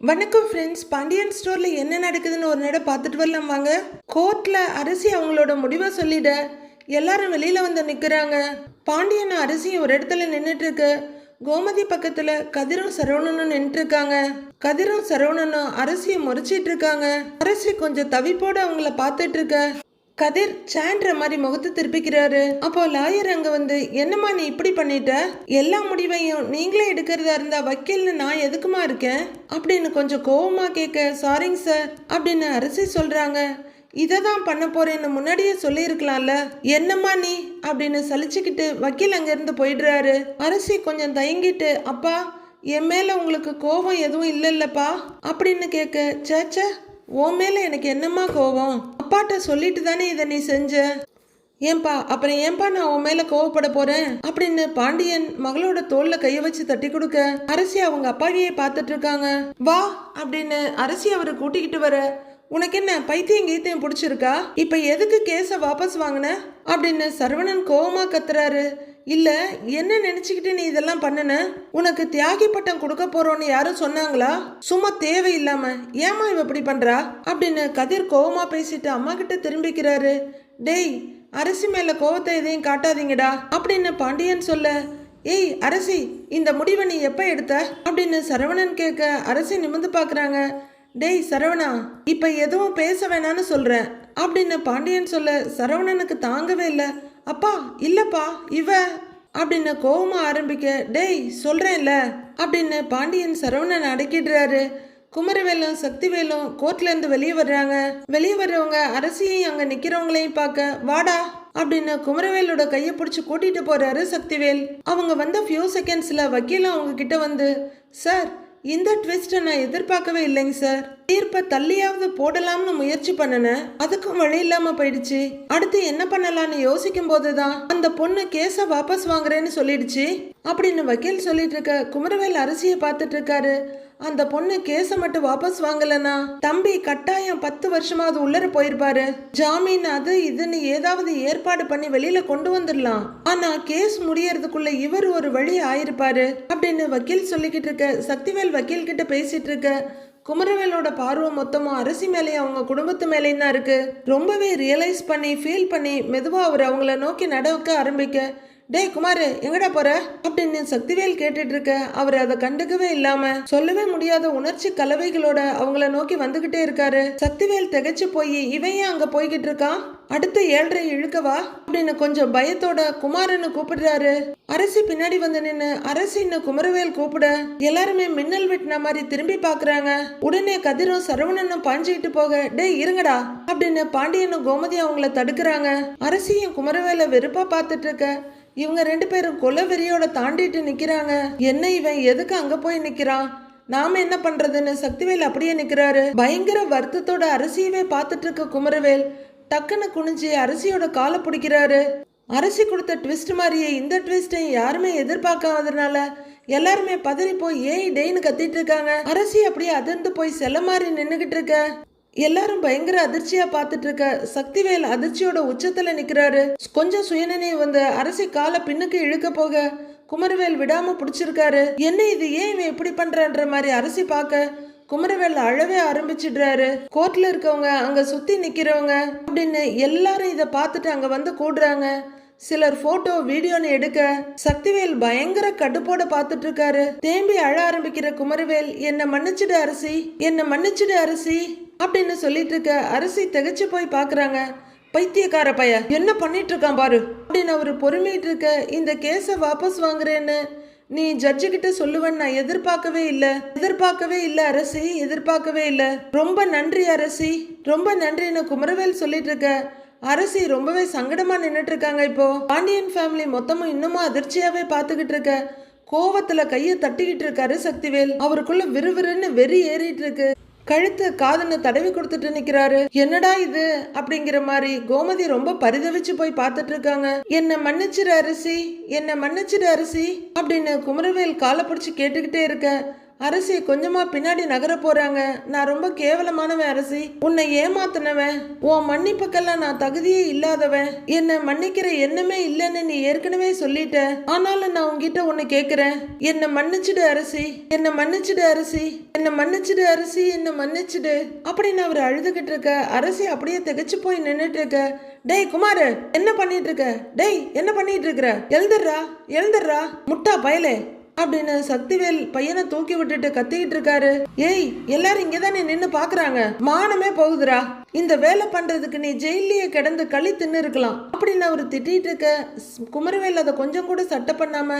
வணக்கம் ஃப்ரெண்ட்ஸ் பாண்டியன் ஸ்டோரில் என்ன நடக்குதுன்னு ஒரு நேரம் பார்த்துட்டு வரலாம் வாங்க. கோர்ட்டில் அரிசி அவங்களோட முடிவை சொல்லிட எல்லாரும் வெளியில் வந்து நிற்கிறாங்க பாண்டியன் அரிசியும் ஒரு இடத்துல நின்றுட்டு இருக்கு கோமதி பக்கத்தில் கதிரும் சரவணனும் நின்றுட்டு இருக்காங்க கதிரும் சரவணனும் அரிசியை முறைச்சிட்டு இருக்காங்க. அரிசி கொஞ்சம் தவிப்போட அவங்கள பார்த்துட்டு இருக்க. கதிர் சான்ற மாதிரி முகத்தை திருப்பிக்கிறாரு. அப்போ லாயர் அங்க வந்து என்னம்மா நீ இப்படி பண்ணிட்ட? எல்லா முடிவையும் நீங்களே எடுக்கிறதா இருந்தா வக்கீல்னு நான் எதுக்குமா இருக்கேன்? அப்படின்னு கொஞ்சம் கோவமா கேட்க சாரிங்க சார் அப்படின்னு அரசி சொல்றாங்க. இதை தான் பண்ண போறேன்னு முன்னாடியே சொல்லியிருக்கலாம்ல. என்னம்மா நீ? அப்படின்னு சலிச்சுக்கிட்டு வக்கீல் அங்கிருந்து போயிடுறாரு. அரசி கொஞ்சம் தயங்கிட்டு அப்பா என் மேல உங்களுக்கு கோபம் எதுவும் இல்லைல்லப்பா அப்படின்னு கேட்க சேச்ச உன் மேல எனக்கு என்னம்மா கோவம் அப்பாட்ட சொல்லிட்டு தானே இதை நீ செஞ்ச? ஏன்பா அப்புறம் ஏன்பா நான் உன் மேல கோவப்பட போறேன்? அப்படின்னு பாண்டியன் மகளோட தோல்ல கைய வச்சு தட்டி கொடுக்க அரசி அவங்க அப்பாவியே பார்த்துட்டு இருக்காங்க. வா அப்படின்னு அரசி அவரை கூட்டிக்கிட்டு வர உனக்கு என்ன பைத்தியம் கீத்தியம் பிடிச்சிருக்கா? இப்ப எதுக்கு கேஸை வாபஸ் வாங்கின? அப்படின்னு சரவணன் கோவமா கத்துறாரு. இல்லை என்ன நினைச்சுக்கிட்டு நீ இதெல்லாம் பண்ணுன? உனக்கு தியாகி பட்டம் கொடுக்க போறோன்னு யாரும் சொன்னாங்களா? சும்மா தேவையில்லாம ஏமா இவ இப்படி பண்றா? அப்படின்னு கதிர் கோவமா பேசிட்டு அம்மா கிட்ட திரும்பிக்கிறாரு. டேய் அரசி மேல கோவத்தை எதையும் காட்டாதீங்கடா அப்படின்னு பாண்டியன் சொல்ல ஏய் அரசி இந்த முடிவை நீ எப்ப எடுத்த? அப்படின்னு சரவணன் கேட்க அரசி நிமிந்து பாக்குறாங்க. டேய் சரவணா இப்ப எதுவும் பேச வேணான்னு சொல்றேன் அப்படின்னு பாண்டியன் சொல்ல சரவணனுக்கு தாங்கவே இல்லை. அப்பா இல்லப்பா இவ. அப்படின்னு கோவமா ஆரம்பிக்க டேய் சொல்றேன்ல அப்படின்னு பாண்டியன் சரவணன் அடக்கிடுறாரு. குமரவேலும் சக்திவேலும் கோர்ட்ல இருந்து வெளியே வர்றாங்க. வெளியே வர்றவங்க அரசியையும் அங்க நிக்கிறவங்களையும் பார்க்க வாடா அப்படின்னு குமரவேலோட கையை பிடிச்சி கூட்டிட்டு போறாரு சக்திவேல். அவங்க வந்த ஃபியூ செகண்ட்ஸ்ல வக்கீலும் அவங்க கிட்ட வந்து சார் இந்த ட்விஸ்ட்டை நான் எதிர்பார்க்கவே இல்லைங்க சார் தீர்ப்பை தள்ளியாவது போடலாம்னு முயற்சி பண்ணினேன். அதுக்கும் வழி இல்லாம போயிடுச்சு. அடுத்து என்ன பண்ணலாம்னு யோசிக்கும் போதுதான் அந்த பொண்ணு கேஸை வாபஸ் வாங்குறேன்னு சொல்லிடுச்சு. அப்படின்னு வக்கீல் சொல்லிட்டு இருக்க குமரவேல் அரசியை பார்த்துட்டு இருக்காரு. அந்த பொண்ணு கேஸை மட்டும் வாபஸ் வாங்கலனா தம்பி கட்டாயம் பத்து வருஷமாவது உள்ளர போயிருப்பாரு. ஜாமீன் அது இதுன்னு ஏதாவது ஏற்பாடு பண்ணி வெளியில கொண்டு வந்துடலாம். ஆனா கேஸ் முடியறதுக்குள்ள இவர் ஒரு வழி ஆயிருப்பாரு அப்படின்னு வக்கீல் சொல்லிக்கிட்டு இருக்க சக்திவேல் வக்கீல் கிட்ட பேசிட்டு இருக்க குமரவேலோட பார்வை மொத்தமும் அரசி மேலேயும் அவங்க குடும்பத்து மேலேயும் தான் இருக்கு. ரொம்பவே ரியலைஸ் பண்ணி ஃபீல் பண்ணி மெதுவாக அவர் அவங்கள நோக்கி நடக்க ஆரம்பிக்க டேய் குமாரு எங்கடா போற? அப்படின்னு சக்திவேல் கேட்டுட்டு இருக்க அவர் அதை கண்டுக்கவே இல்லாம சொல்லவே முடியாத உணர்ச்சி கலவைகளோட அவங்கள நோக்கி வந்துகிட்டே இருக்காரு. சக்திவேல் திகைச்சு போய் இவன் ஏன் அங்க போய்கிட்டு இருக்கான்? அடுத்த ஏழரை இழுக்கவா அப்படின்னு கொஞ்சம் பயத்தோட குமாரன்னு கூப்பிடுறாரு. அரசி பின்னாடி வந்து நின்னு அரசின்னு குமரவேல் கூப்பிட எல்லாருமே மின்னல் வெட்டின மாதிரி திரும்பி பாக்குறாங்க. உடனே கதிரும் சரவணனும் பாஞ்சுக்கிட்டு போக டேய் இருங்கடா அப்படின்னு பாண்டியனும் கோமதி அவங்கள தடுக்கிறாங்க. அரசியும் குமரவேல வெறுப்பா பார்த்துட்டு இருக்க இவங்க ரெண்டு பேரும் கொலவெறியோட தாண்டிட்டு நிக்கிறாங்க. என்ன இவன்? எதுக்கு அங்க போய் நிக்கிறான் நாம என்ன பண்றதுன்னு சக்திவேல் அப்படியே நிக்கிறாரு. பயங்கர வருத்தத்தோட அரிசியவே பார்த்துட்டு இருக்க குமரவேல். டக்குன்னு குனிஞ்சு அரிசியோட காலை பிடிக்கிறாரு. அரசி கொடுத்த ட்விஸ்ட் மாதிரியே இந்த ட்விஸ்டையும் யாருமே எதிர்பார்க்காததுனால எல்லாருமே பதறி போய் ஏய் டெய்னு கத்திட்டு இருக்காங்க. அரசி அப்படியே அதிர்ந்து போய் செல்ல மாதிரி நின்னுகிட்டு இருக்க. எல்லாரும் பயங்கர அதிர்ச்சியா பார்த்துட்டு இருக்க சக்திவேல் அதிர்ச்சியோட உச்சத்துல நிக்கிறாரு. கொஞ்சம் சுயநினைவு வந்து அரசி காலை பின்னுக்கு இழுக்க போக குமரவேல் விடாம பிடிச்சிருக்காரு. என்ன இது ஏன் இவன் இப்படி பண்றான்ற மாதிரி அரசி பார்க்க குமரவேல் அழவே ஆரம்பிச்சிடுறாரு. கோர்ட்ல இருக்கவங்க அங்க சுத்தி நிக்கிறவங்க அப்படின்னு எல்லாரும் இதை பார்த்துட்டு அங்க வந்து கூடுறாங்க. சிலர் போட்டோ வீடியோன்னு எடுக்க சக்திவேல் பயங்கர கடுப்போட பார்த்துட்டு இருக்காரு தேம்பி அழ ஆரம்பிக்கிற குமரவேல் என்ன மன்னிச்சிடு அரசி என்ன மன்னிச்சிடு அரசி. அப்படின்னு சொல்லிட்டு இருக்க அரசி திகைச்சு போய் பாக்குறாங்க. பைத்தியக்கார பைய என்ன பண்ணிட்டு இருக்கான் பாரு. அப்படின்னு அவரு பொறுமையிட்டு இருக்க இந்த கேஸை வாபஸ் வாங்குறேன்னு நீ ஜட்ஜு கிட்ட சொல்லுவேன்னு நான் எதிர்பார்க்கவே இல்லை. எதிர்பார்க்கவே இல்லை அரசி எதிர்பார்க்கவே இல்லை. ரொம்ப நன்றி அரசி ரொம்ப நன்றின்னு குமரவேல் சொல்லிட்டு இருக்க அரசி ரொம்பவே சங்கடமா நின்னுட்டு இருக்காங்க இப்போ. பாண்டியன் ஃபேமிலி மொத்தமும் இன்னமும் அதிர்ச்சியாவே பார்த்துக்கிட்டு இருக்க கோவத்துல கையை தட்டிக்கிட்டு இருக்காரு சக்திவேல் அவருக்குள்ள விறுவிறுன்னு வெறி ஏறிட்டு இருக்கு. கழுத்து காதுன்னு தடவி கொடுத்துட்டு நிக்கிறாரு. என்னடா இது? அப்படிங்கிற மாதிரி கோமதி ரொம்ப பரிதவிச்சு போய் பார்த்துட்டு இருக்காங்க. என்ன மன்னிச்சிரு அரிசி என்ன மன்னிச்சிரு அரிசி அப்படின்னு குமரவேல் காலை பிடிச்சி கேட்டுக்கிட்டே இருக்க அரசி கொஞ்சமா பின்னாடி நகர போறாங்க. நான் ரொம்ப கேவலமானவன் அரசி. உன்னை ஏமாத்தினவன். உன் மன்னிப்புக்கெல்லாம் நான் தகுதியே இல்லாதவன். என்னை மன்னிக்கிற எண்ணமே இல்லைன்னு நீ ஏற்கனவே சொல்லிட்ட. ஆனாலும் நான் உன்கிட்ட ஒன்னு கேக்குறேன். என்னை மன்னிச்சிடு அரசி. என்னை மன்னிச்சிடு அரசி. என்னை மன்னிச்சிடு அரசி. என்னை மன்னிச்சிடு. அப்படின்னு அவர் அழுதுகிட்டு இருக்க. அரசி அப்படியே திகைச்சு போய் நின்னுட்டு இருக்க. டேய் குமாரு என்ன பண்ணிட்டு இருக்க? டேய் என்ன பண்ணிட்டு இருக்கிற? எழுந்துடுறா எழுந்துடுறா. முட்டா பயலே. அப்படின்னு சக்திவேல் பையனை தூக்கி விட்டுட்டு கத்திக்கிட்டு இருக்காரு. ஏய் எல்லாரும் இங்கதான் நின்னு பாக்குறாங்க. மானமே போகுதுடா. இந்த வேலை பண்றதுக்கு நீ ஜெயிலேயே கிடந்து களி தின்னு இருக்கலாம் அப்படின்னு அவர் திட்டிட்டு இருக்க குமரவேல் அதை கொஞ்சம் கூட சட்டை பண்ணாம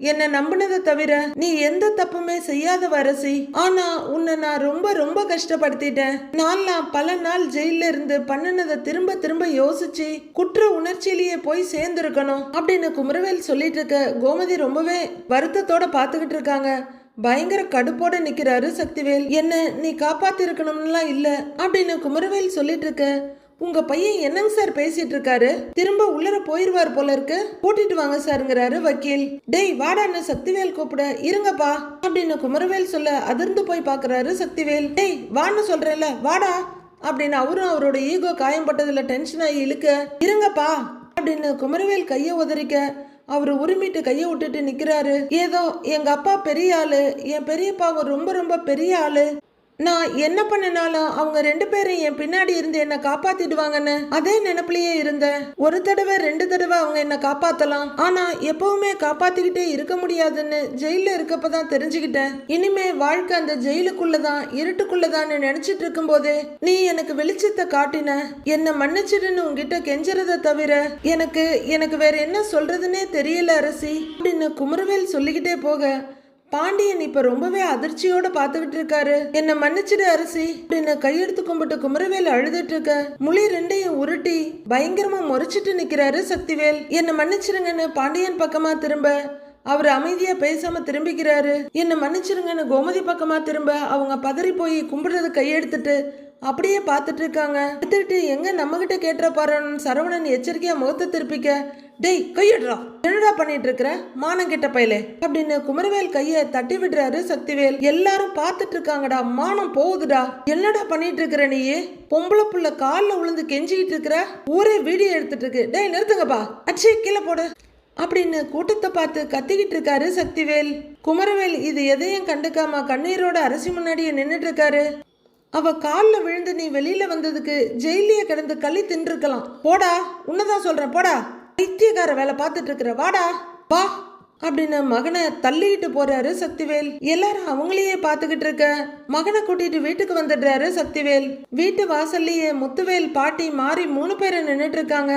என்னை நம்பினதை தவிர நீ எந்த தப்புமே செய்யாத வரசி. ஆனா உன்னை நான் ரொம்ப ரொம்ப கஷ்டப்படுத்திட்டேன். நான்லாம் பல நாள் ஜெயில இருந்து பண்ணினதை திரும்ப திரும்ப யோசிச்சு குற்ற உணர்ச்சியிலேயே போய் சேர்ந்துருக்கணும் அப்படின்னு குமரவேல் சொல்லிட்டு இருக்க கோமதி ரொம்பவே வருத்தத்தோட பார்த்துக்கிட்டு இருக்காங்க. பயங்கர கடுப்போட நிக்கிறாரு சக்திவேல். என்ன நீ காப்பாத்திருக்கணும்லாம் இல்ல அப்படின்னு குமரவேல் சொல்லிட்டு இருக்க உங்க பையன் என்னங்க சார் பேசிட்டு இருக்காரு? திரும்ப உள்ளர போயிருவார் போல இருக்கு. கூட்டிட்டு வாங்க சாருங்கிறாரு வக்கீல். டேய் வாடான்னு சக்திவேல் கூப்பிட. இருங்கப்பா. அப்படின்னு குமரவேல் சொல்ல அதிர்ந்து போய் பாக்குறாரு சக்திவேல். டேய் வான்னு சொல்றேன்ல வாடா. அப்படின்னு அவரும் அவரோட ஈகோ காயம்பட்டதுல டென்ஷன் ஆகி இழுக்க இருங்கப்பா. அப்படின்னு குமரவேல் கையை உதறிக்க அவர் உரிமிட்டு கையை விட்டுட்டு நிக்கிறாரு. ஏதோ எங்க அப்பா பெரிய ஆளு என் பெரியப்பாவும் ரொம்ப ரொம்ப பெரிய ஆளு. நான் என்ன பண்ணினாலும் அவங்க ரெண்டு பேரும் என் பின்னாடி இருந்து என்ன காப்பாத்திடுவாங்கன்னு அதே நினைப்புலயே இருந்தேன். ஒரு தடவை ரெண்டு தடவை அவங்க என்ன காப்பாத்தலாம். ஆனா எப்பவுமே காப்பாத்திக்கிட்டே இருக்க முடியாதுன்னு ஜெயில இருக்கப்பதான் தெரிஞ்சுக்கிட்டேன். இனிமே வாழ்க்கை அந்த ஜெயிலுக்குள்ளதான் இருட்டுக்குள்ளதான்னு நினைச்சிட்டு இருக்கும்போதே நீ எனக்கு வெளிச்சத்தை காட்டின என்ன மன்னிச்சிடுன்னு உங்ககிட்ட கெஞ்சறத தவிர எனக்கு எனக்கு வேற என்ன சொல்றதுன்னே தெரியல அரசி. அப்படின்னு குமரவேல் சொல்லிக்கிட்டே போக பாண்டியன் இப்ப ரொம்பவே அதிர்ச்சியோட பாத்துக்கிட்டு இருக்காரு. என்ன மன்னிச்சிடு அரசி. அப்படின்னு கையெடுத்து கும்பிட்டு குமரவேல் அழுதுட்டு இருக்க. முளி ரெண்டையும் உருட்டி பயங்கரமா முறைச்சிட்டு நிக்கிறாரு சக்திவேல். என்ன மன்னிச்சிருங்கன்னு பாண்டியன் பக்கமா திரும்ப அவர் அமைதியா பேசாம திரும்பிக்கிறாரு. என்ன மன்னிச்சிருங்கன்னு கோமதி பக்கமா திரும்ப அவங்க பதறி போய் கும்பிடுறது கையெடுத்துட்டு அப்படியே பார்த்துட்டு இருக்காங்க. எடுத்துக்கிட்டு எங்க நம்மகிட்ட கேட்டுற பாருன்னு சரவணன் எச்சரிக்கையா முகத்தை திருப்பிக்க டேய் கையிடுறா. என்னடா பண்ணிட்டு இருக்கிற மானம் கெட்ட பயலே. அப்படின்னு குமரவேல் கைய தட்டி விடுறாரு சக்திவேல். எல்லாரும் பார்த்துட்டு இருக்காங்கடா மானம் போகுதுடா. என்னடா பண்ணிட்டு இருக்கிற நீயே? பொம்பளை புள்ள காலில் விழுந்து கெஞ்சிக்கிட்டு இருக்கிற ஊரே வீடியோ எடுத்துட்டு இருக்கு டேய் நிறுத்துங்கப்பா. அச்சே கீழே போடு. அப்படின்னு கூட்டத்தை பார்த்து கத்திக்கிட்டு இருக்காரு சக்திவேல். குமரவேல் இது எதையும் கண்டுக்காம கண்ணீரோட அரசி முன்னாடியே நின்றுட்டு இருக்காரு அவ காலில் விழுந்து நீ வெளியில வந்ததுக்கு ஜெயிலிய கிடந்து கள்ளி தின்றுருக்கலாம் போடா. உன்னதான் சொல்றேன். போடா. பைத்தியக்கார வேலை பார்த்துட்டு இருக்கிற வாடா வா அப்படின்னு மகனை தள்ளிட்டு போறாரு சக்திவேல். எல்லாரும் அவங்களையே பார்த்துக்கிட்டு இருக்க மகனை கூட்டிட்டு வீட்டுக்கு வந்துடுறாரு சக்திவேல். வீட்டு வாசல்லையே முத்துவேல் பாட்டி மாறி மூணு பேரை நின்னுட்டு இருக்காங்க.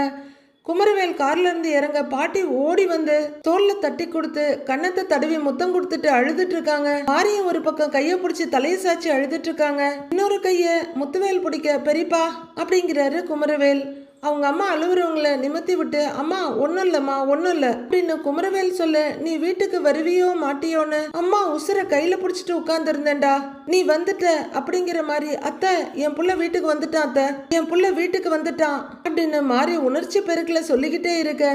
குமரவேல் கார்ல இருந்து இறங்க பாட்டி ஓடி வந்து தோல்ல தட்டி கொடுத்து கன்னத்தை தடவி முத்தம் கொடுத்துட்டு அழுதுட்டு இருக்காங்க. மாரியும் ஒரு பக்கம் கைய பிடிச்சி தலையை சாச்சி அழுதுட்டு இருக்காங்க. இன்னொரு கைய முத்துவேல் பிடிக்க பெரியப்பா அப்படிங்கிறாரு குமரவேல். அவங்க அம்மா அழுவுறவங்கள நிமித்தி விட்டு அம்மா ஒன்றும் இல்லைம்மா ஒன்றும் இல்லை அப்படின்னு குமரவேல் சொல்ல நீ வீட்டுக்கு வருவியோ மாட்டியோன்னு அம்மா உசுர கையில் பிடிச்சிட்டு உட்காந்துருந்தேன்டா நீ வந்துட்ட அப்படிங்கிற மாதிரி அத்தை என் புள்ள வீட்டுக்கு வந்துட்டான் அத்தை. என் புள்ள வீட்டுக்கு வந்துட்டான் அப்படின்னு மாறி உணர்ச்சி பெருக்கில் சொல்லிக்கிட்டே இருக்க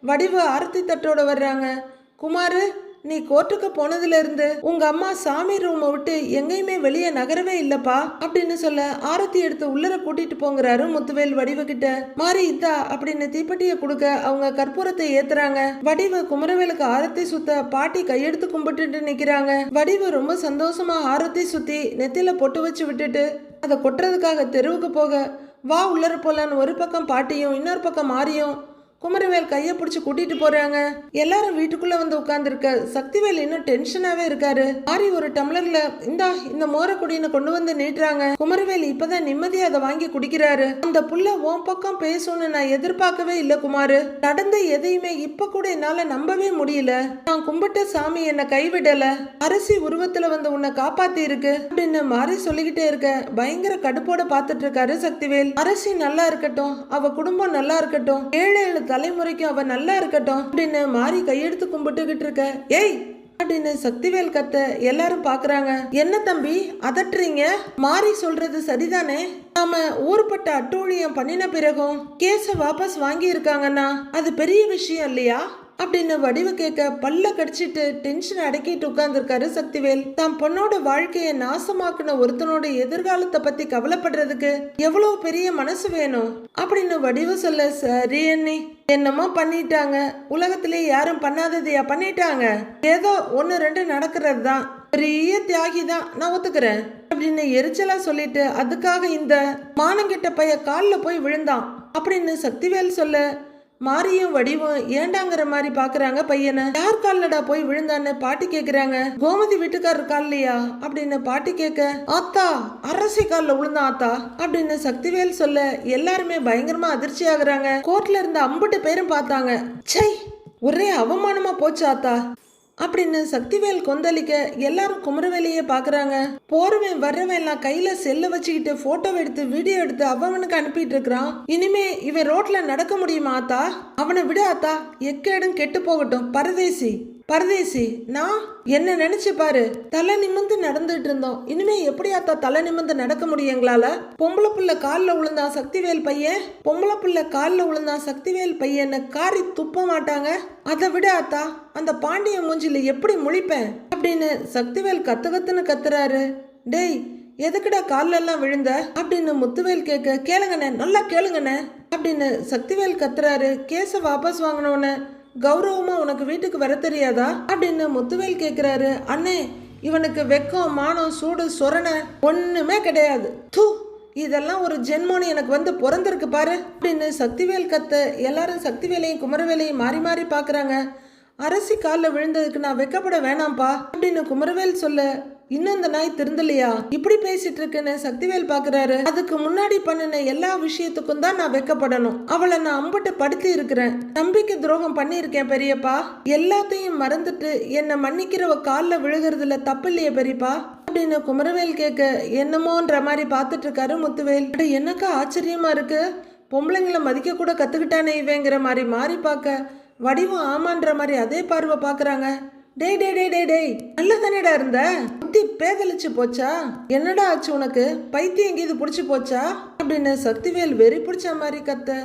வடிவு ஆரத்தி தட்டோட வர்றாங்க. குமாரு நீ கோர்ட்டுக்கு போனதுல இருந்து உங்க அம்மா சாமி ரூமை விட்டு எங்கேயுமே வெளியே நகரவே இல்லப்பா அப்படின்னு சொல்ல ஆரத்தி எடுத்து உள்ளர கூட்டிட்டு போங்கிறாரு முத்துவேல் வடிவு கிட்ட மாறி இத்தா அப்படின்னு தீப்பெட்டியை கொடுக்க அவங்க கற்பூரத்தை ஏத்துறாங்க. வடிவு குமரவேலுக்கு ஆரத்தி சுத்த பாட்டி கையெடுத்து கும்பிட்டுட்டு நிக்கிறாங்க. வடிவு ரொம்ப சந்தோஷமா ஆரத்தி சுத்தி நெத்தில பொட்டு வச்சு விட்டுட்டு அதை கொட்டுறதுக்காக தெருவுக்கு போக வா உள்ளர போலான்னு ஒரு பக்கம் பாட்டியும் இன்னொரு பக்கம் மாறியும் குமரவேல் கையை பிடிச்சி கூட்டிட்டு போறாங்க. எல்லாரும் வீட்டுக்குள்ள வந்து உட்கார்ந்துருக்க சக்திவேல் இன்னும் டென்ஷனாவே இருக்காரு. மாறி ஒரு டம்ளர்ல இந்தா இந்த மோர குடின்னு கொண்டு வந்து நீட்டுறாங்க. குமரவேல் இப்பதான் நிம்மதியா அதை வாங்கி குடிக்கிறாரு. அந்த புள்ள உன் பக்கம் பேசும்னு நான் எதிர்பார்க்கவே இல்ல குமாரு. நடந்த எதையுமே இப்ப கூட என்னால நம்பவே முடியல. நான் கும்பிட்ட சாமி என்னை கைவிடல. அரிசி உருவத்துல வந்து உன்னை காப்பாத்தி இருக்கு அப்படின்னு மாறி சொல்லிக்கிட்டே இருக்க பயங்கர கடுப்போட பார்த்துட்டு இருக்காரு சக்திவேல். அரசி நல்லா இருக்கட்டும் அவ குடும்பம் நல்லா இருக்கட்டும். ஏழை தலைமுறைக்கும் அவ நல்லா இருக்கட்டும் அப்படின்னு மாறி கையெடுத்து கும்பிட்டுக்கிட்டு இருக்க. ஏய் அப்படின்னு சக்திவேல் கத்த எல்லாரும் பாக்குறாங்க. என்ன தம்பி அதட்டுறீங்க? மாறி சொல்றது சரிதானே? நாம ஊர்பட்ட அட்டூழியம் பண்ணின பிறகும் கேஸ வாபஸ் வாங்கி இருக்காங்கன்னா அது பெரிய விஷயம் இல்லையா? அப்படின்னு வடிவு கேட்க பல்ல கடிச்சிட்டு டென்ஷன் அடக்கிட்டு உட்கார்ந்துருக்காரு சக்திவேல். தான் பொண்ணோட வாழ்க்கையை நாசமாக்குன ஒருத்தனோட எதிர்காலத்தை பத்தி கவலைப்படுறதுக்கு எவ்வளவு பெரிய மனசு வேணும்? அப்படின்னு வடிவு சொல்ல சரி அண்ணி என்னமோ பண்ணிட்டாங்க. உலகத்திலே யாரும் பண்ணாததையா பண்ணிட்டாங்க. ஏதோ ஒன்று ரெண்டு நடக்கிறது தான் பெரிய தியாகி தான். நான் ஒத்துக்கிறேன். அப்படின்னு எரிச்சலா சொல்லிட்டு அதுக்காக இந்த மானங்கிட்ட பைய காலில் போய் விழுந்தான். அப்படின்னு சக்திவேல் சொல்ல மாரியும் வடிவும் ஏண்டாங்கிற மாதிரி பாக்குறாங்க பையனை. யார் கால்லடா போய் விழுந்தான்னு பாட்டி கேக்குறாங்க. கோமதி வீட்டுக்காரர் கால்லையா? அப்படின்னு பாட்டி கேட்க ஆத்தா அரசி கால்ல விழுந்தான் ஆத்தா அப்படின்னு சக்திவேல் சொல்ல எல்லாருமே பயங்கரமா அதிர்ச்சி ஆகுறாங்க. கோர்ட்ல இருந்த அம்புட்டு பேரும் பார்த்தாங்க. சை ஒரே அவமானமா போச்சு ஆத்தா. அப்படின்னு சக்திவேல் கொந்தளிக்க எல்லாரும் குமரவேலையே பார்க்குறாங்க. போறவன் வர்றவன் எல்லாம் கையில செல்ல வச்சுக்கிட்டு போட்டோ எடுத்து வீடியோ எடுத்து அவனுக்கு அனுப்பிட்டு இருக்கிறான். இனிமே இவன் ரோட்ல நடக்க முடியுமா ஆத்தா? அவனை விட ஆத்தா. எக்கேடும் கெட்டு போகட்டும். பரதேசி. பரதேசி நான் என்ன நினைச்சு பாரு. தலை நிமிந்து நடந்துட்டு இருந்தோம். இனிமே எப்படியாத்தா தலை நிமிந்து நடக்க முடியும் எங்களால? பொம்பளை புள்ள காலில் விழுந்தான் சக்திவேல் பையன் பொம்பளை புள்ள காலில் விழுந்தான் சக்திவேல் பையன் காரி துப்ப மாட்டாங்க? அதை விட ஆத்தா அந்த பாண்டிய மூஞ்சில எப்படி முழிப்பேன்? அப்படின்னு சக்திவேல் கத்து கத்துன்னு கத்துறாரு. டேய் எதுக்குடா காலெல்லாம் விழுந்த? அப்படின்னு முத்துவேல் கேட்க கேளுங்கண்ணே நல்லா கேளுங்கண்ணே. அப்படின்னு சக்திவேல் கத்துறாரு. கேஸை வாபஸ் வாங்கினோன்னு. கௌரவமா உனக்கு வீட்டுக்கு வர தெரியாதா? அப்படின்னு முத்துவேல் கேக்குறாரு. அண்ணே இவனுக்கு வெக்கம் மானம் சூடு சொரணை ஒண்ணுமே கிடையாது. தூ இதெல்லாம் ஒரு ஜென்மோனு எனக்கு வந்து பிறந்திருக்கு பாரு. அப்படின்னு சக்திவேல் கத்த எல்லாரும் சக்திவேலையும் குமரவேலையும் மாறி மாறி பாக்குறாங்க. அரசி காலில் விழுந்ததுக்கு நான் வெக்கப்பட வேணாம்ப்பா அப்படின்னு குமரவேல் சொல்ல இன்னும் இந்த நாய் திருந்தலையா? இப்படி பேசிட்டு இருக்குன்னு சக்திவேல் பாக்குறாரு. அதுக்கு முன்னாடி பண்ணின எல்லா விஷயத்துக்கும் தான் நான் வெக்கப்படணும். அவளை நான் அம்பட்டு படுத்தி இருக்கிறேன். நம்பிக்கை துரோகம் பண்ணியிருக்கேன் பெரியப்பா. எல்லாத்தையும் மறந்துட்டு என்னை மன்னிக்கிறவ காலில் விழுகிறதுல தப்பு இல்லையே பெரியப்பா. அப்படின்னு குமரவேல் கேட்க என்னமோன்ற மாதிரி பார்த்துட்டு இருக்காரு முத்துவேல். அப்படி என்னக்கா ஆச்சரியமா இருக்கு? பொம்பளைங்களை மதிக்க கூட கத்துக்கிட்டானே இவங்கிற மாதிரி மாறி பார்க்க. வடிவம் ஆமான்ற மாதிரி அதே பார்வை பார்க்குறாங்க டேய் டேய் டேய் டேய் டேய் நல்ல தானேடா இருந்த? புத்தி பேதலிச்சு போச்சா? என்னடா ஆச்சு உனக்கு? பைத்தியம் எங்கேயுது பிடிச்சி போச்சா? அப்படின்னு சக்திவேல் வெறி பிடிச்ச மாதிரி கத்த.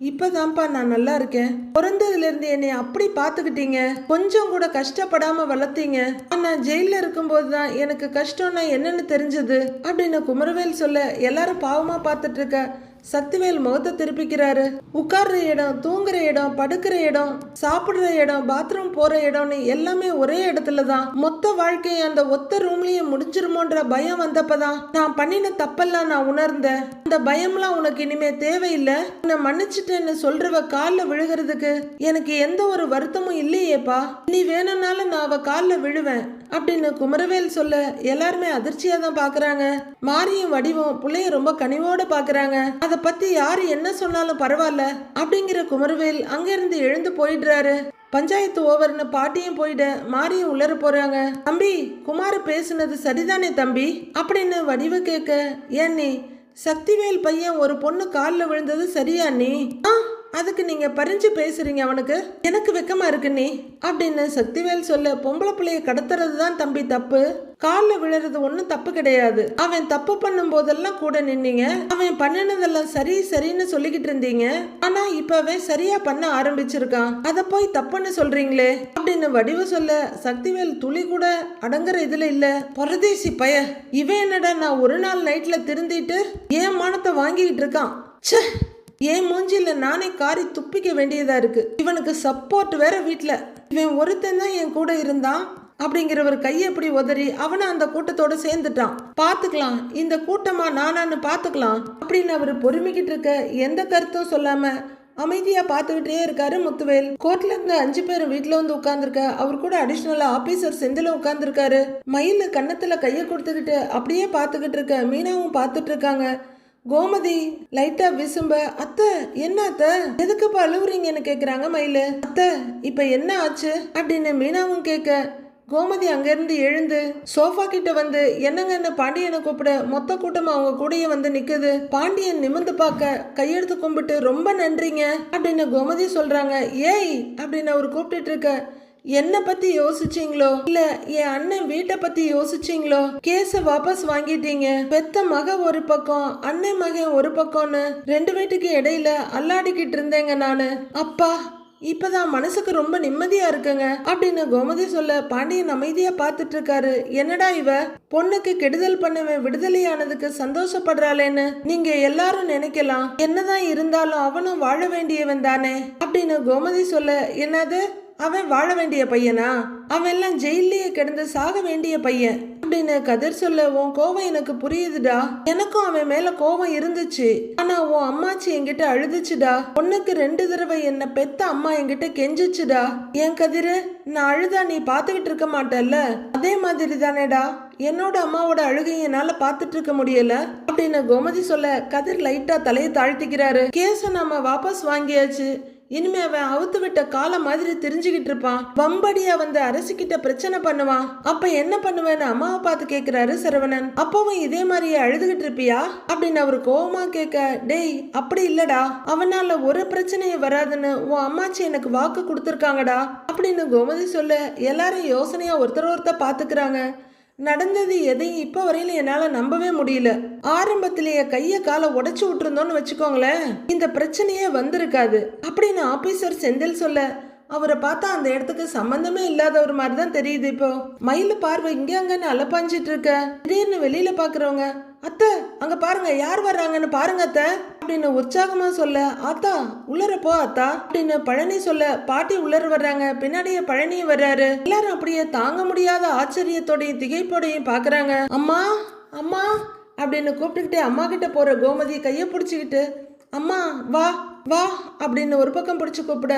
இப்பதான்ப்பா நான் நல்லா இருக்கேன். பிறந்ததுல இருந்து என்னை அப்படி பாத்துக்கிட்டீங்க கொஞ்சம் கூட கஷ்டப்படாம வளர்த்தீங்க. ஆனால் ஜெயில இருக்கும்போது தான் எனக்கு கஷ்டம்னா என்னன்னு தெரிஞ்சது. அப்படின்னு குமரவேல் சொல்ல எல்லாரும் பாவமா பார்த்துட்டு இருக்க. சக்திவேல் முகத்தை திருப்பிக்கிறாரு. உட்கார்ற இடம் தூங்குற இடம் படுக்கிற இடம் சாப்பிடுற இடம் பாத்ரூம் போற இடம்னு எல்லாமே ஒரே இடத்துல தான். மொத்த வாழ்க்கையை அந்த ஒத்த ரூம்லயே முடிஞ்சிருமோன்ற பயம் வந்தப்பதான் நான் பண்ணின தப்பெல்லாம் நான் உணர்ந்தேன். அந்த பயம்லாம் உனக்கு இனிமே தேவையில்லை. உன்னை மன்னிச்சிட்டேன்னு சொல்றவ காலில் விழுகிறதுக்கு எனக்கு எந்த ஒரு வருத்தமும் இல்லையேப்பா. நீ வேணும்னாலும் நான் அவ காலில் விழுவேன் அப்படின்னு குமரவேல் சொல்ல எல்லாருமே அதிர்ச்சியா தான் பாக்குறாங்க. மாரியும் வடிவும் பிள்ளைய ரொம்ப கனிவோட பாக்குறாங்க. அதை பற்றி யார் என்ன சொன்னாலும் பரவாயில்ல அப்படிங்கிற குமரவேல் அங்கேருந்து எழுந்து போயிடுறாரு. பஞ்சாயத்து ஓவர்னு பாட்டியும் போயிட மாரியும் உள்ளர போறாங்க. தம்பி குமார் பேசுனது சரிதானே தம்பி? அப்படின்னு வடிவு கேட்க ஏன் நீ? சக்திவேல் பையன் ஒரு பொண்ணு காலில் விழுந்தது சரியா நீ? ஆ அதுக்கு நீங்க பறிஞ்சு பேசுறீங்க அவனுக்கு. எனக்கு வெக்கமா இருக்கு நீ. அப்படின்னு சக்திவேல் சொல்ல பொம்பளை பிள்ளைய கடத்துறது தான் தம்பி தப்பு. காலில் விழுறது ஒன்றும் தப்பு கிடையாது. அவன் தப்பு பண்ணும் போதெல்லாம் கூட நின்னீங்க. அவன் பண்ணினதெல்லாம் சரி சரின்னு சொல்லிக்கிட்டு இருந்தீங்க. ஆனா இப்ப அவன் சரியா பண்ண ஆரம்பிச்சிருக்கான். அதை போய் தப்புன்னு சொல்றீங்களே. அப்படின்னு வடிவு சொல்ல சக்திவேல் துளி கூட அடங்குற இதுல இல்ல. பரதேசி பய. இவன் என்னடா நான் ஒரு நாள் நைட்ல திருந்திட்டு ஏன் மானத்தை வாங்கிக்கிட்டு இருக்கான்? ச்சே. என் மூஞ்சில நானே காரி துப்பிக்க வேண்டியதா இருக்கு. இவனுக்கு சப்போர்ட் வேற வீட்டில் இவன் ஒருத்தன் தான் என் கூட இருந்தான். அப்படிங்கிறவர் கையை எப்படி உதறி அவனை அந்த கூட்டத்தோட சேர்ந்துட்டான். பாத்துக்கலாம் இந்த கூட்டமா நானான்னு பாத்துக்கலாம் அப்படின்னு அவர் பொறுமிக்கிட்டு இருக்க எந்த கருத்தும் சொல்லாம அமைதியா பார்த்துக்கிட்டே இருக்காரு முத்துவேல். கோர்ட்ல இருந்து அஞ்சு பேரும் வீட்டுல வந்து உட்கார்ந்துருக்க அவர் கூட அடிஷ்னலா ஆபீசர் செந்தில உட்கார்ந்துருக்காரு. மயில கன்னத்துல கைய கொடுத்துக்கிட்டு அப்படியே பார்த்துக்கிட்டு இருக்க மீனாவும் பார்த்துட்டு இருக்காங்க. கோமதி லைட்டா விசும்ப அத்தை என்ன அத்தை எதுக்குப்பா அழுவுறீங்கன்னு கேக்குறாங்க மயிலு. அத்தை இப்ப என்ன ஆச்சு? அப்படின்னு மீனாவும் கேட்க கோமதி அங்கிருந்து எழுந்து சோஃபா கிட்ட வந்து என்னங்கன்னு பாண்டியனை கூப்பிட? மொத்த கூட்டம் அவங்க கூடயே வந்து நிற்குது பாண்டியன் நிமிந்து பார்க்க கையெடுத்து கும்பிட்டு ரொம்ப நன்றிங்க அப்படின்னு கோமதி சொல்றாங்க. ஏய்! அப்படின்னு அவர் கூப்பிட்டுட்டு இருக்க. என்ன பத்தி யோசிச்சீங்களோ? இல்ல என் அண்ணன் வீட்டை பத்தி யோசிச்சீங்களோ? கேஸ வாபஸ் வாங்கிட்டீங்க. பெத்த மக ஒரு பக்கம் அண்ணன் மகன் ஒரு பக்கம்னு ரெண்டு வீட்டுக்கு இடையில அல்லாடிக்கிட்டு இருந்தேங்க நானு. அப்பா இப்பதான் மனசுக்கு ரொம்ப நிம்மதியா இருக்குங்க அப்படின்னு கோமதி சொல்ல பாண்டியன் அமைதியா பார்த்துட்டு இருக்காரு. என்னடா இவ? பொண்ணுக்கு கெடுதல் பண்ணவன் விடுதலையானதுக்கு சந்தோஷப்படுறாளேன்னு நீங்க எல்லாரும் நினைக்கலாம். என்னதான் இருந்தாலும் அவனும் வாழ வேண்டியவன் தானே அப்படின்னு கோமதி சொல்ல என்னது? அவன் வாழ வேண்டிய பையனா? அவன் எல்லாம் ஜெயிலேயே கிடந்து சாக வேண்டிய பையன். அப்படின்னு கதிர் சொல்ல உன் கோவம் எனக்கு புரியுதுடா. எனக்கும் அவன் மேல கோவம் இருந்துச்சு. ஆனா உன் அம்மாச்சி என்கிட்ட அழுதுச்சுடா. பொண்ணுக்கு ரெண்டு தடவை என்ன பெத்த அம்மா என்கிட்ட கெஞ்சிச்சுடா. என் கதிரு? நான் அழுதா நீ பாத்துக்கிட்டு இருக்க மாட்டல்ல? அதே மாதிரி தானேடா. என்னோட அம்மாவோட அழுகையை என்னால பாத்துட்டு இருக்க முடியல? அப்படின்னு கோமதி சொல்ல கதிர் லைட்டா தலையை தாழ்த்திக்கிறாரு. கேச நாம வாபஸ் வாங்கியாச்சு. இனிமே அவன் அவுத்து விட்ட காலம் மாதிரி தெரிஞ்சுக்கிட்டு இருப்பான். வம்படியா வந்து அரசிக்கிட்ட பிரச்சனை பண்ணுவான். அப்ப என்ன பண்ணுவேன்னு அம்மாவை பார்த்து கேக்குறாரு சரவணன். அப்பவும் இதே மாதிரியே அழுதுகிட்டு இருப்பியா? அப்படின்னு அவர் கோவமா கேட்க டேய் அப்படி இல்லடா. அவனால ஒரு பிரச்சனையும் வராதுன்னு உன் அம்மாச்சி எனக்கு வாக்கு கொடுத்துருக்காங்கடா. அப்படின்னு கோமதி சொல்ல எல்லாரும் யோசனையா ஒருத்தர் ஒருத்தர் பாத்துக்கிறாங்க நடந்தது எதையும் இப்போ வரையில என்னால நம்பவே முடியல. ஆரம்பத்திலேயே கைய காலை உடைச்சு விட்டுருந்தோன்னு வச்சுக்கோங்களேன். இந்த பிரச்சனையே வந்திருக்காது. அப்படின்னு ஆபீசர் செந்தில் சொல்ல அவரை பார்த்தா அந்த இடத்துக்கு சம்பந்தமே இல்லாத ஒரு மாதிரி தான் தெரியுது இப்போ. மயில் பார்வை இங்கே அங்கன்னு அலப்பாஞ்சிட்டு இருக்க. திடீர்னு வெளியில பாக்குறவங்க அத்தை அங்க பாருங்க யார் வர்றாங்கன்னு பாருங்க அத்தை. அப்படின்னு உற்சாகமா சொல்ல ஆத்தா உள்ளர போ அத்தா அப்படின்னு பழனி சொல்ல பாட்டி உள்ளர வர்றாங்க பின்னாடியே பழனியும் வர்றாரு. எல்லாரும் அப்படியே தாங்க முடியாத ஆச்சரியத்தோடையும் திகைப்போடையும் பாக்குறாங்க. அம்மா அம்மா அப்படின்னு கூப்பிட்டுக்கிட்டே அம்மா கிட்ட போற கோமதி கையை பிடிச்சிக்கிட்டு அம்மா வா வா அப்படின்னு ஒரு பக்கம் பிடிச்சி கூப்பிட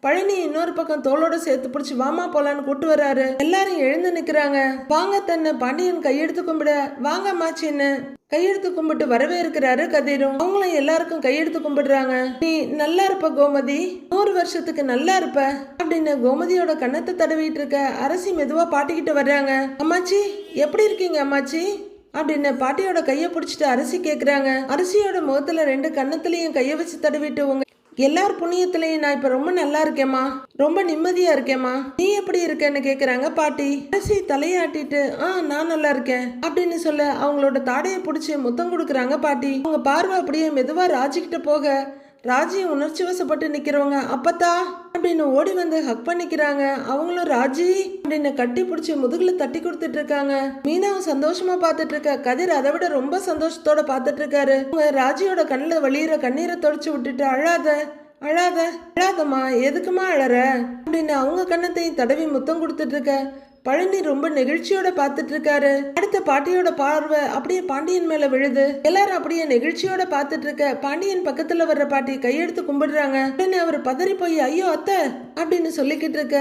பழனி இன்னொரு பக்கம் தோளோட சேர்த்து பிடிச்சி வாமா போலான்னு கூட்டு வர்றாரு. எல்லாரும் எழுந்து நிக்கிறாங்க. வாங்க தன்னை பாண்டியன் கையெடுத்து கும்பிட. வாங்க அம்மாச்சின்னு கையெடுத்து கும்பிட்டு வரவே இருக்கிறாரு கதிரும். அவங்களும் எல்லாருக்கும் கையெடுத்து கும்பிடுறாங்க. நீ நல்லா இருப்ப கோமதி. நூறு வருஷத்துக்கு நல்லா இருப்ப. அப்படின்னு கோமதியோட கன்னத்தை தடவிட்டு இருக்க அரசி மெதுவா பாட்டிக்கிட்டு வர்றாங்க. அம்மாச்சி எப்படி இருக்கீங்க அம்மாச்சி? அப்படின்னு பாட்டியோட கையை பிடிச்சிட்டு அரிசி கேக்குறாங்க. அரிசியோட முகத்துல ரெண்டு கன்னத்துலயும் கையை வச்சு தடவிட்டு உங்க எல்லார் புண்ணியத்திலையும் நான் இப்ப ரொம்ப நல்லா இருக்கேம்மா. ரொம்ப நிம்மதியா இருக்கேம்மா. நீ எப்படி இருக்கேன்னு கேக்குறாங்க பாட்டி. அரிசி தலையாட்டிட்டு ஆ நான் நல்லா இருக்கேன் அப்படின்னு சொல்ல அவங்களோட தாடையை பிடிச்சி முத்தம் கொடுக்குறாங்க பாட்டி. அவங்க பார்வை அப்படியே மெதுவா ராஜிக்கிட்ட போக ராஜி உணர்ச்சி வசப்பட்டு நிக்கிறவங்க அப்பத்தா அப்படின்னு ஓடி வந்து ஹக் பண்ணிக்கிறாங்க. அவங்களும் ராஜி அப்படின்னு கட்டி பிடிச்சி முதுகுல தட்டி கொடுத்துட்டு இருக்காங்க. மீனாவும் சந்தோஷமா பார்த்துட்டு இருக்கா. கதிர் அதை விட ரொம்ப சந்தோஷத்தோட பார்த்துட்டு இருக்காரு. ராஜியோட கண்ணில் வழியிற கண்ணீரை தொடச்சு விட்டுட்டு அழாத அழாத அழாதம்மா எதுக்குமா அழற? அப்படின்னு அவங்க கண்ணத்தையும் தடவி முத்தம் கொடுத்துட்டு இருக்க. பழனி ரொம்ப நெகிழ்ச்சியோட பார்த்துட்டு இருக்காரு அடுத்த பாட்டியோட பார்வை அப்படியே பாண்டியன் மேல விழுது. எல்லாரும் அப்படியே நெகிழ்ச்சியோட பார்த்துட்டு இருக்க பாண்டியன் பக்கத்துல வர்ற பாட்டி கையெடுத்து கும்பிடுறாங்க. உடனே அவர் பதறி போய் ஐயோ அத்தை அப்படின்னு சொல்லிக்கிட்டு இருக்க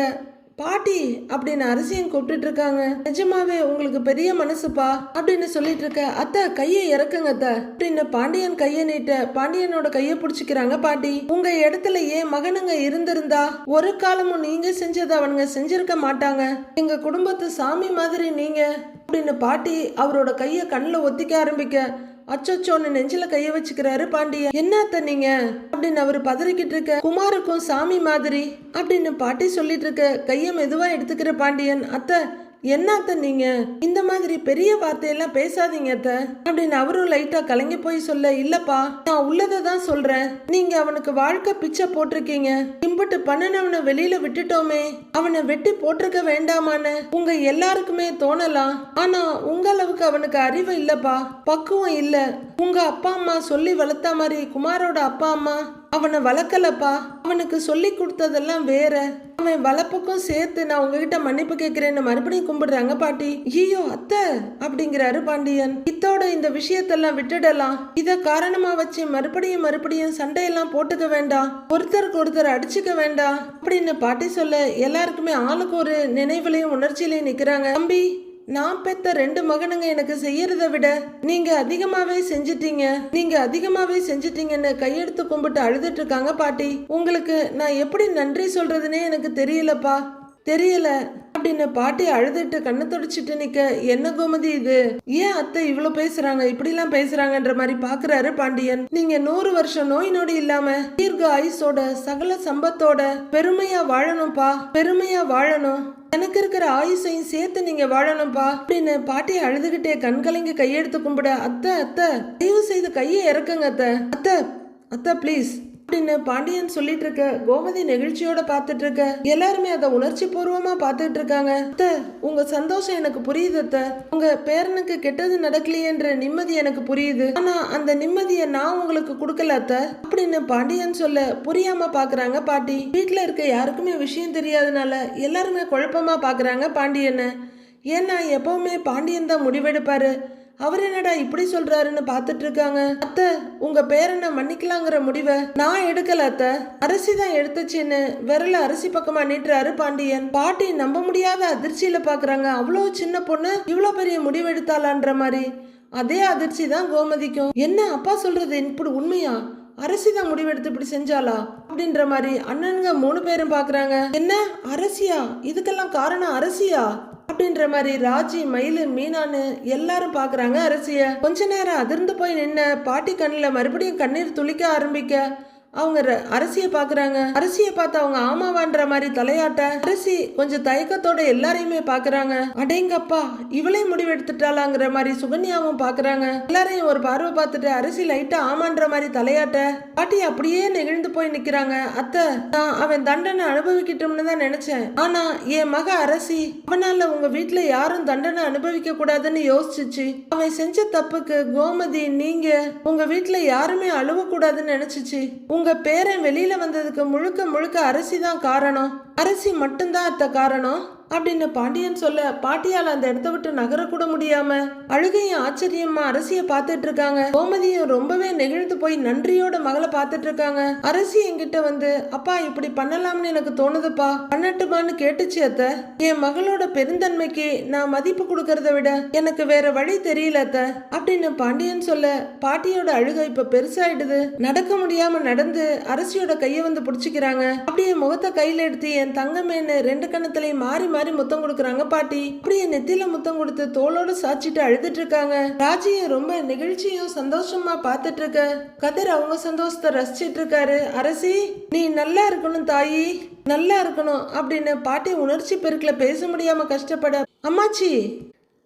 பாட்டி அப்படின்னு அரசியம் கூப்பிட்டு இருக்காங்க நிஜமாவே உங்களுக்கு பெரிய மனசுப்பா? அப்படின்னு சொல்லிட்டு இருக்க அத்தை கையை இறக்குங்க அத்தை. அப்படின்னு பாண்டியன் கையை நீட்ட பாண்டியனோட கையை பிடிச்சிக்கிறாங்க பாட்டி. உங்க இடத்துல ஏன் மகனுங்க இருந்திருந்தா? ஒரு காலமும் நீங்க செஞ்சதை அவனுங்க செஞ்சிருக்க மாட்டாங்க. எங்க குடும்பத்து சாமி மாதிரி நீங்க. அப்படின்னு பாட்டி அவரோட கையை கண்ணில் ஒத்திக்க ஆரம்பிக்க அச்சோச்சோன்னு நெஞ்சில கைய வச்சுக்கிறாரு பாண்டியன். என்ன அத்தை நீங்க? அப்படின்னு அவர் பதறிக்கிட்டு இருக்க குமாருக்கும் சாமி மாதிரி அப்படின்னு பாட்டி சொல்லிட்டு இருக்க கைய மெதுவா எடுத்துக்கிற பாண்டியன். அத்தை என்ன நீங்க? இந்த மாதிரி பெரிய வார்த்தையெல்லாம் பேசாதீங்க அத்த. அப்படின்னு அவரும் லைட்டா கலங்கி போய் சொல்ல இல்லப்பா நான் உள்ளதை தான் சொல்றேன். நீங்க அவனுக்கு வாழ்க்கை பிச்சை போட்டிருக்கீங்க. இம்பட்டு பண்ணனவனை வெளியில விட்டுட்டோமே. அவனை வெட்டி போட்டிருக்க வேண்டாமான்னு உங்க எல்லாருக்குமே தோணலாம். ஆனா உங்க அளவுக்கு அவனுக்கு அறிவு இல்லப்பா. பக்குவம் இல்ல. உங்க அப்பா அம்மா சொல்லி வளர்த்த மாதிரி குமாரோட அப்பா அம்மா அவனை வளர்க்கலப்பா. அவனுக்கு சொல்லி கொடுத்ததெல்லாம் வேற. அவன் வளர்ப்புக்கும் சேர்த்து நான் உங்ககிட்ட மன்னிப்பு கேட்கிறேன்னு மறுபடியும் கும்பிடுறாங்க பாட்டி. ஐயோ அத்தை அப்படிங்கிறாரு பாண்டியன். இத்தோட இந்த விஷயத்தெல்லாம் விட்டுடலாம். இத காரணமா வச்சு மறுபடியும் மறுபடியும் சண்டையெல்லாம் போட்டுக்க வேண்டாம். ஒருத்தருக்கு ஒருத்தர் அடிச்சுக்க வேண்டாம். அப்படின்னு பாட்டி சொல்ல எல்லாருக்குமே ஆளுக்கு ஒரு நினைவுலையும் உணர்ச்சியிலையும் நிக்கிறாங்க. தம்பி நான் பெத்த ரெண்டு மகனுங்க எனக்கு செய்யறத விட நீங்க அதிகமாவே செஞ்சிட்டீங்க. நீங்க அதிகமாவே செஞ்சிட்டீங்கன்னு கையெடுத்து கும்பிட்டு அழுதுட்டு இருக்காங்க பாட்டி. உங்களுக்கு நான் எப்படி நன்றி சொல்றதுன்னே எனக்கு தெரியலப்பா. தெரியல. அப்படின்னு பாட்டி அழுதுட்டு கண்ணு தொடச்சிட்டு நிக்க என்ன கோமதி இது? ஏன் அத்தை இவ்வளவு பேசுறாங்க? இப்படிலாம் பேசுறாங்கன்ற மாதிரி பாக்குறாரு பாண்டியன். நீங்க நூறு வருஷம் நோய் நொடி இல்லாம தீர்க்க ஆயுசோட சகல சம்பத்தோட பெருமையா வாழணும்ப்பா. பெருமையா வாழணும். எனக்கு இருக்கிற ஆயுசையும் சேர்த்து நீங்க வாழணும்ப்பா அப்படின்னு பாட்டி அழுதுகிட்டே கண்கலங்கி கையெடுத்து கும்பிட அத்தை அத்தை தயவு செய்து கையை இறக்குங்க அத்தை. அத்தை அத்தை ப்ளீஸ் அப்படின்னு பாண்டியன் சொல்லிட்டு இருக்க கோமதி நெகிழ்ச்சியோட பார்த்துட்டு இருக்க. எல்லாருமே அதை உணர்ச்சி பூர்வமா பார்த்துட்டு இருக்காங்க. அத்தை உங்க சந்தோஷம் எனக்கு புரியுது அத்த. உங்க பேரனுக்கு கெட்டது நடக்கலையேன்ற நிம்மதி எனக்கு புரியுது. ஆனா அந்த நிம்மதியை நான் உங்களுக்கு கொடுக்கல அத்தை. அப்படின்னு பாண்டியன் சொல்ல புரியாம பாக்குறாங்க பாட்டி. வீட்டுல இருக்க யாருக்குமே விஷயம் தெரியாதனால எல்லாருமே குழப்பமா பாக்குறாங்க பாண்டியனை. ஏன்னா எப்பவுமே பாண்டியன் தான் முடிவெடுப்பாரு. அவர் என்னடா இப்படி சொல்றாருன்னு பார்த்துட்டு இருக்காங்க? அத்தை உங்க பேரனை மன்னிக்கலாங்கிற முடிவை நான் எடுக்கல அத்தை. அரிசி தான் எடுத்துச்சுன்னு விரல அரிசி பக்கமா நீட்டுறாரு பாண்டியன். பாட்டி நம்ப முடியாத அதிர்ச்சியில பாக்குறாங்க. அவ்வளோ சின்ன பொண்ணு இவ்வளோ பெரிய முடிவெடுத்தாளான்ற மாதிரி. அதே அதிர்ச்சி தான் கோமதிக்கும். என்ன அப்பா சொல்றது இப்படி உண்மையா? அரசி தான் முடிவெடுத்து இப்படி செஞ்சாளா? அப்படின்ற மாதிரி அண்ணனுங்க மூணு பேரும் பாக்குறாங்க. என்ன? அரசியா? இதுக்கெல்லாம் காரணம் அரசியா? அப்படின்ற மாதிரி ராஜி மயிலு மீனான்னு எல்லாரும் பாக்குறாங்க. அரசிய கொஞ்ச நேரம் அதிர்ந்து போய் நின்ன பாட்டி கண்ணில் மறுபடியும் கண்ணீர் துளிக்க ஆரம்பிக்க அவங்க அரசிய பாக்குறாங்க. அரசிய பார்த்து அவங்க ஆமாவான்ற மாதிரி தலையாட்ட. அரசி கொஞ்சம் தயக்கத்தோட எல்லாரையுமே பாக்குறாங்க. அடேங்கப்பா இவளே முடிவெடுத்துட்டாளாங்கிற மாதிரி சுகன்யாவும் பாக்குறாங்க. எல்லாரையும் ஒரு பார்வை பார்த்துட்டு அரசி லைட்டா ஆமான்ற மாதிரி தலையாட்ட. பாட்டி அப்படியே நெகிழ்ந்து போய் நிக்கிறாங்க. அத்தை நான் அவன் தண்டனை அனுபவிக்கட்டும்னு தான் நினைச்சேன். ஆனா என் மக அரசி அவனால உங்க வீட்டுல யாரும் தண்டனை அனுபவிக்க கூடாதுன்னு யோசிச்சுச்சு. அவன் செஞ்ச தப்புக்கு கோமதி நீங்க உங்க வீட்டுல யாருமே அழுவ கூடாதுன்னு நினைச்சிச்சு. உங்க பேரன் வெளியில வந்ததுக்கு முழுக்க முழுக்க அரிசி தான் காரணம். அரிசி மட்டும்தான் அத்த காரணம். அப்படின்னு பாண்டியன் சொல்ல பாட்டியால் அந்த இடத்த விட்டு நகரக்கூட முடியாம அழுகையும் ஆச்சரியமா அரசிய பார்த்துட்டு இருக்காங்க. கோமதியும் ரொம்பவே நெகிழ்ந்து போய் நன்றியோட மகளை பார்த்துட்டு இருக்காங்க. அரசி என்கிட்ட வந்து அப்பா இப்படி பண்ணலாம்னு எனக்கு தோணுதுப்பா. பண்ணட்டுமான்னு கேட்டுச்சு அத்த. என் மகளோட பெருந்தன்மைக்கு நான் மதிப்பு கொடுக்கறத விட எனக்கு வேற வழி தெரியல அத்த அப்படின்னு பாண்டியன் சொல்ல பாட்டியோட அழுகை இப்ப பெருசாயிடுது. நடக்க முடியாம நடந்து அரசியோட கையை வந்து பிடிச்சிக்கிறாங்க. அப்படியே முகத்தை கையில எடுத்து என் தங்கமேன்னு ரெண்டு கணத்திலையும் மாறி மாதிரி முத்தம் கொடுக்குறாங்க பாட்டி. அப்படியே நெத்தில முத்தம் கொடுத்து தோளோட சாச்சிட்டு அழுதுட்டு இருக்காங்க ராஜியும் ரொம்ப நெகிழ்ச்சியும் சந்தோஷமா பார்த்துட்டு இருக்க கதிர் அவங்க சந்தோஷத்தை ரசிச்சிட்டு இருக்காரு அரசி நீ நல்லா இருக்கணும் தாயி. நல்லா இருக்கணும் அப்படின்னு பாட்டி உணர்ச்சி பெருக்கில் பேச முடியாம கஷ்டப்பட அம்மாச்சி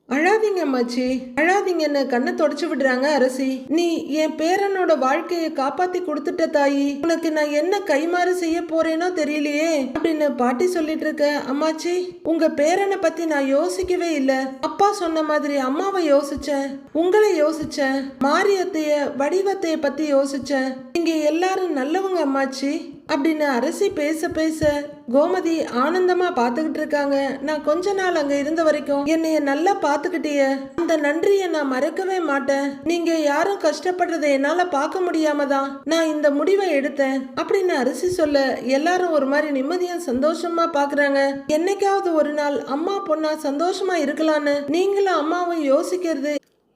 அழாதீங்க அம்மாச்சி. அழாதீங்கன்னு கண்ணை தொடச்சு விடுறாங்க அரசி. நீ என் பேரனோட வாழ்க்கையை காப்பாத்தி கொடுத்துட்ட தாயி. உனக்கு நான் என்ன கைமாறு செய்ய போறேனோ தெரியலையே. அப்படின்னு பாட்டி சொல்லிட்டு இருக்க அம்மாச்சி உங்க பேரனை பத்தி நான் யோசிக்கவே இல்ல. அப்பா சொன்ன மாதிரி அம்மாவை யோசிச்சேன். உங்களை யோசிச்சேன். மாரியத்தைய வடிவத்தைய பத்தி யோசிச்சேன். நீங்க எல்லாரும் நல்லவங்க அம்மாச்சி. அப்படின்னு அரசி பேச பேச கோமதி ஆனந்தமா பாத்துக்கிட்டு இருக்காங்க. நான் கொஞ்ச நாள் அங்க இருந்த வரைக்கும் என்னைய நல்லா பாத்துக்கிட்டிய அந்த நன்றியை நான் மறக்கவே மாட்டேன். நீங்க யாரும் கஷ்டப்படுறதை என்னால பார்க்க முடியாம தான் நான் இந்த முடிவை எடுத்தேன். அப்படின்னு அரிசி சொல்ல எல்லாரும் ஒரு மாதிரி நிம்மதியா சந்தோஷமா பாக்குறாங்க என்னைக்காவது ஒரு நாள் அம்மா பொண்ணா சந்தோஷமா இருக்கலான்னு நீங்களும் அம்மாவும் யோசிக்கிறது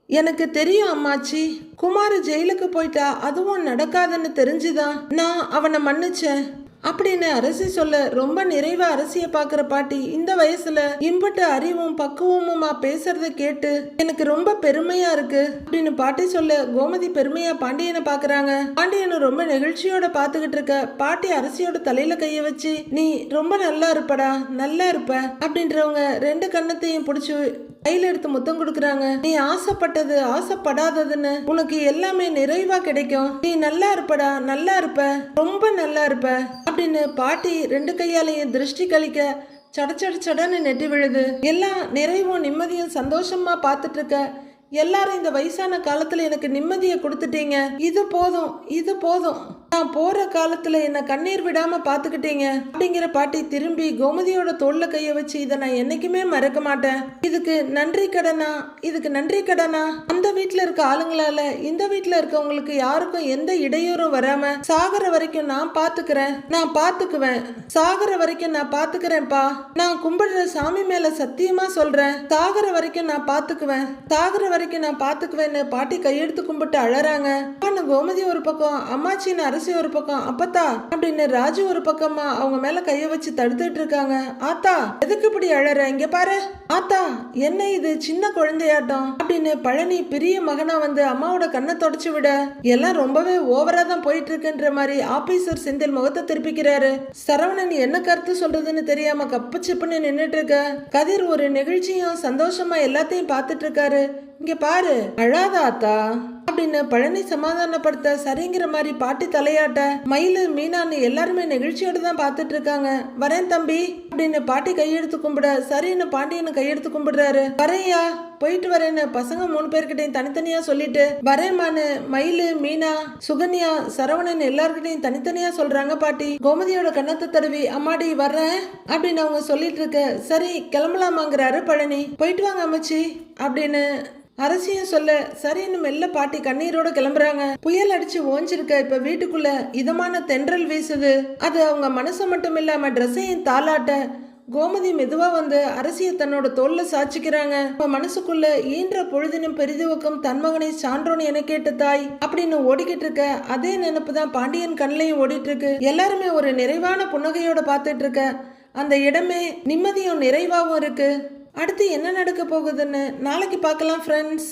எனக்கு தெரியும் அம்மாச்சி. குமார் ஜெயிலுக்கு போயிட்டா அதுவும் நடக்காதுன்னு தெரிஞ்சுதான் நான் அவனை மன்னிச்சேன். அப்படின்னு அரசி சொல்ல ரொம்ப நிறைவா அரசிய பாக்குற பாட்டி இந்த வயசுல இம்பட்டு அறிவும் பக்குவமுமா பேசுறத கேட்டு எனக்கு ரொம்ப பெருமையா இருக்கு அப்படின்னு பாட்டி சொல்ல கோமதி பெருமையா பாண்டியனை பாக்குறாங்க. பாண்டியனை ரொம்ப நெகிழ்ச்சியோட பாத்துக்கிட்டு இருக்க பாட்டி அரசியோட தலையில கைய வச்சு நீ ரொம்ப நல்லா இருப்படா நல்லா இருப்ப அப்படின்றவங்க ரெண்டு கண்ணத்தையும் பிடிச்சி கையில எடுத்து முத்தம் கொடுக்குறாங்க. நீ ஆசைப்பட்டது ஆசைப்படாததுன்னு உனக்கு எல்லாமே நிறைவா கிடைக்கும். நீ நல்லா இருப்படா நல்லா இருப்ப ரொம்ப நல்லா இருப்ப அப்படின்னு பாட்டி ரெண்டு கையாலையும் திருஷ்டி கழிக்க சட சட சடன்னு நெட்டி விழுது. எல்லாம் நிறைவும் நிம்மதியும் சந்தோஷமா பார்த்துட்டு இருக்க. எல்லாரும் இந்த வயசான காலத்துல எனக்கு நிம்மதியை கொடுத்துட்டீங்க. இது போதும் இது போதும். நான் போற காலத்துல என்ன கண்ணீர் விடாம பாத்துக்கிட்டீங்க. அப்படிங்கிற பாட்டி திரும்பி கோமதியோட தோல்ல கைய வச்சு இதை நான் என்னைக்குமே மறக்க மாட்டேன். இதுக்கு நன்றி கடனா? இதுக்கு நன்றி கடனா? அந்த வீட்டுல இருக்க ஆளுங்களால இந்த வீட்டுல இருக்கவங்களுக்கு யாருக்கும் எந்த இடையூறும் வராம சாகர வரைக்கும் நான் பாத்துக்கிறேன். நான் பாத்துக்குவேன். சாகர வரைக்கும் நான் பாத்துக்கிறேன்ப்பா. நான் கும்பிடுற சாமி மேல சத்தியமா சொல்றேன். சாகர வரைக்கும் நான் பாத்துக்குவேன். சாகர வரைக்கும் நான் பாத்துக்குவேன்னு பாட்டி கையெடுத்து கும்பிட்டு அழறாங்க. கோமதி ஒரு பக்கம் அம்மாச்சின்னு அரசி ஒரு பக்கம். அப்பத்தா அப்படின்னு ராஜு ஒரு பக்கமா அவங்க மேல கைய வச்சு தடுத்துட்டு இருக்காங்க. ஆத்தா எதுக்கு இப்படி அழற? இங்க பாரு. ஆத்தா என்ன இது? சின்ன குழந்தையாட்டம். அப்படின்னு பழனி பெரிய மகனா வந்து அம்மாவோட கண்ணை தொடச்சு விட எல்லாம் ரொம்பவே ஓவரா தான் போயிட்டு இருக்குன்ற மாதிரி ஆபீசர் செந்தில் முகத்தை திருப்பிக்கிறாரு. சரவணன் என்ன கருத்து சொல்றதுன்னு தெரியாம கப்பு சிப்புன்னு நின்னுட்டு இருக்க. கதிர் ஒரு நெகிழ்ச்சியும் சந்தோஷமா எல்லாத்தையும் பார்த்துட்டு இருக்காரு. இங்க பாரு. அழாத ஆத்தா. அப்படின்னு பழனி சமாதானப்படுத்த சரிங்கிற மாதிரி பாட்டி தலையாட்ட மயிலு மீனான்னு எல்லாருமே நெகிழ்ச்சியோட தான் பார்த்துட்டு இருக்காங்க. வரேன் தம்பி அப்படின்னு பாட்டி கையெடுத்து கும்பிட சரின்னு பாண்டியன்னு கையெடுத்து கும்பிடுறாரு. வரையா போயிட்டு வரேன்னு பசங்க மூணு பேர்கிட்டையும் தனித்தனியா சொல்லிட்டு வரேம்மான்னு மயிலு மீனா சுகன்யா சரவணன் எல்லார்கிட்டையும் தனித்தனியா சொல்றாங்க பாட்டி. கோமதியோட கண்ணத்தை தடவி அம்மாடி வர்றேன் அப்படின்னு அவங்க சொல்லிட்டு இருக்க சரி கிளம்பலாமாங்கிறாரு பழனி. போயிட்டு வாங்க அம்மச்சி அப்படின்னு அரசியும் சொல்ல சரின்னு மெல்ல பாட்டி கண்ணீரோட கிளம்புறாங்க. புயல் அடிச்சு ஓஞ்சிருக்க இப்ப வீட்டுக்குள்ள இதமான தென்றல் வீசுது. அது அவங்க மனசை மட்டும் இல்லாம ட்ரெஸ்ஸையும் தாளாட்ட கோமதி மெதுவா வந்து அரசிய தன்னோட தோல்ல சாச்சிக்கிறாங்க இப்ப மனசுக்குள்ள ஈன்ற பொழுதினும் பெரிதுவக்கம் தன்மகனை சான்றோன்னு சான்றோன் என கேட்ட தாய் அப்படின்னு ஓடிக்கிட்டு இருக்க அதே நினைப்பு தான் பாண்டியன் கண்ணிலையும் ஓடிட்டு இருக்கு. எல்லாருமே ஒரு நிறைவான புன்னகையோட பார்த்துட்டு இருக்க. அந்த இடமே நிம்மதியும் நிறைவாகவும் இருக்கு. அடுத்து என்ன நடக்க போகுதுன்னு நாளைக்கு பார்க்கலாம் ஃப்ரெண்ட்ஸ்